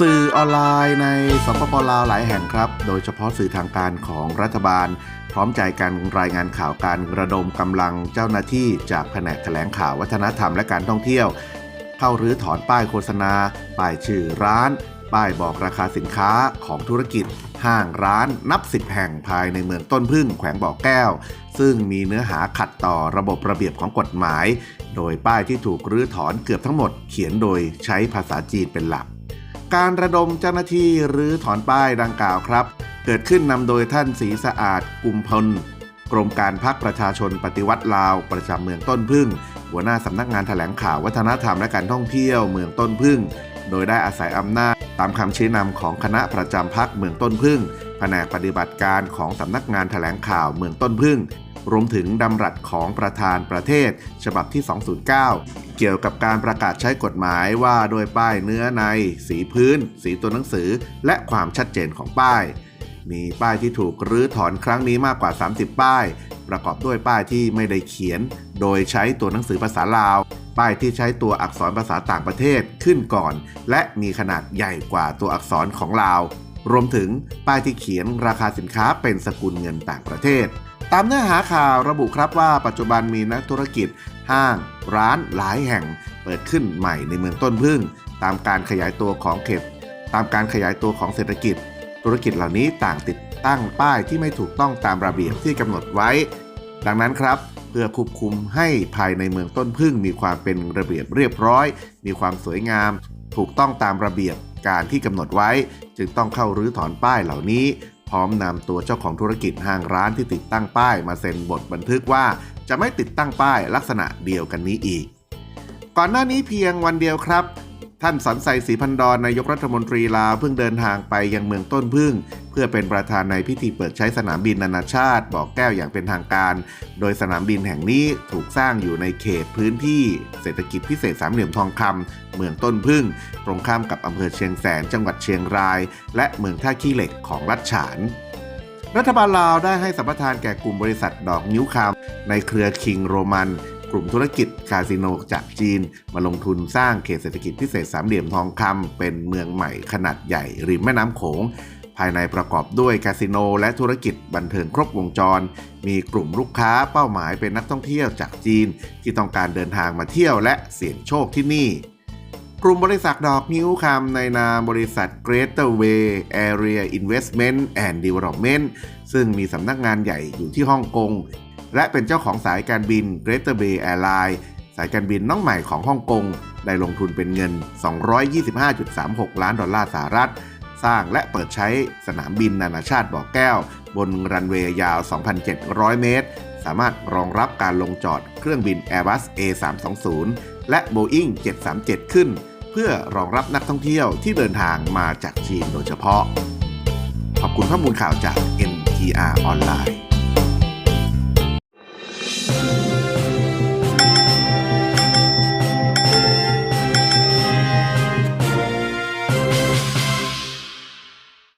สื่อออนไลน์ในสปปลาวหลายแห่งครับ โดยเฉพาะสื่อทางการของรัฐบาล พร้อมใจกันรายงานข่าวการระดมกำลังเจ้าหน้าที่จากแผนกแถลงข่าววัฒนธรรมและการท่องเที่ยว เข้ารื้อถอนป้ายโฆษณา ป้ายชื่อร้าน ป้ายบอกราคาสินค้าของธุรกิจ ห้างร้านนับสิบแห่งภายในเมืองต้นพึ่งแขวงบ่อแก้ว ซึ่งมีเนื้อหาขัดต่อระบบระเบียบของกฎหมาย โดยป้ายที่ถูกรื้อถอนเกือบทั้งหมดเขียนโดยใช้ภาษาจีนเป็นหลัก การระดมเจ้าหน้าที่รื้อถอนป้ายดังกล่าวครับ เกิดขึ้นนำโดยท่านศรีสะอาดกุมพลกรมการพักประชาชนปฏิวัติลาวประจำเมืองต้นพึ่ง หัวหน้าสำนักงานแถลงข่าววัฒนธรรมและการท่องเที่ยวเมืองต้นพึ่ง โดยได้อาศัยอำนาจตามคำชี้นำของคณะประจำพักเมืองต้นพึ่งแผนกปฏิบัติการของสำนักงานแถลงข่าวเมืองต้นพึ่ง รวมถึงดำรัสของประธานประเทศ ฉบับที่ 209 เกี่ยวกับการประกาศใช้กฎหมายว่าโดยป้ายเนื้อใน สีพื้น สีตัวหนังสือ และความชัดเจนของป้าย มีป้ายที่ถูกรื้อถอนครั้งนี้มากกว่า 30 ป้าย ประกอบด้วยป้ายที่ไม่ได้เขียน โดยใช้ตัวหนังสือภาษาลาว ป้ายที่ใช้ตัวอักษรภาษาต่างประเทศขึ้นก่อน และมีขนาดใหญ่กว่าตัวอักษรของลาว รวมถึงป้ายที่เขียนราคาสินค้าเป็นสกุลเงินต่างประเทศ ตามเนื้อหาข่าวระบุครับว่าปัจจุบันมีนักธุรกิจ ห้าง ร้านหลายแห่ง เปิดขึ้นใหม่ในเมืองต้นพึ่ง ตามการขยายตัวของเขตตามการขยายตัวของเศรษฐกิจ ธุรกิจเหล่านี้ต่างติดตั้งป้ายที่ไม่ถูกต้องตามระเบียบที่กำหนดไว้ ดังนั้นครับ เพื่อควบคุมให้ภายในเมืองต้นพึ่งมีความเป็นระเบียบเรียบร้อย มีความสวยงาม ถูกต้องตามระเบียบการที่กำหนดไว้ จึงต้องเข้ารื้อถอนป้ายเหล่านี้ พร้อมนำตัวเจ้าของธุรกิจห้างร้านที่ติดตั้งป้ายมาเซ็นบทบันทึกว่า จะไม่ติดตั้งป้ายลักษณะเดียวกันนี้อีก ก่อนหน้านี้เพียงวันเดียวครับ ท่านสันไซศรีพันดอนนายกรัฐมนตรีลาวเพิ่งเดินทางไปยังเมืองต้นพึ่ง เพื่อเป็นประธานในพิธีเปิดใช้สนามบินนานาชาติบอกแก้วอย่างเป็นทางการ โดยสนามบินแห่งนี้ถูกสร้างอยู่ในเขตพื้นที่เศรษฐกิจพิเศษสามเหลี่ยมทองคำเมืองต้นพึ่ง ตรงข้ามกับอำเภอเชียงแสนจังหวัดเชียงราย และเมืองท่าขี้เหล็กของรัฐฉานรัฐบาลลาวได้ให้สัมปทานแก่กลุ่มบริษัทดอกนิ้วคำในเครือคิงโรมัน กลุ่มธุรกิจคาสิโนจากจีน มาลงทุนสร้างเขตเศรษฐกิจพิเศษสามเหลี่ยมทองคำเป็นเมืองใหม่ขนาดใหญ่ริมแม่น้ำโขงภายในประกอบด้วยคาสิโนและธุรกิจบันเทิงครบวงจร มีกลุ่มลูกค้าเป้าหมายเป็นนักท่องเที่ยวจากจีน ที่ต้องการเดินทางมาเที่ยวและเสี่ยงโชคที่นี่ กลุ่มบริษัทดอกนิ้วคำในนามบริษัท Greater Way Area Investment and Development ซึ่งมีสำนักงานใหญ่อยู่ที่ฮ่องกง และเป็นเจ้าของสายการบิน Greater Bay Airlines สายการบินน้องใหม่ของฮ่องกง ได้ลงทุนเป็นเงิน 225.36 ล้านดอลลาร์สหรัฐ สร้างและเปิดใช้สนามบินนานาชาติบ่อแก้ว บนรันเวย์ยาว 2,700 เมตร สามารถรองรับการลงจอดเครื่องบิน Airbus A320 และ Boeing 737 ขึ้น เพื่อรองรับนักท่องเที่ยวที่เดินทางมาจากจีนโดยเฉพาะ ขอบคุณข้อมูลข่าวจาก NTR ออนไลน์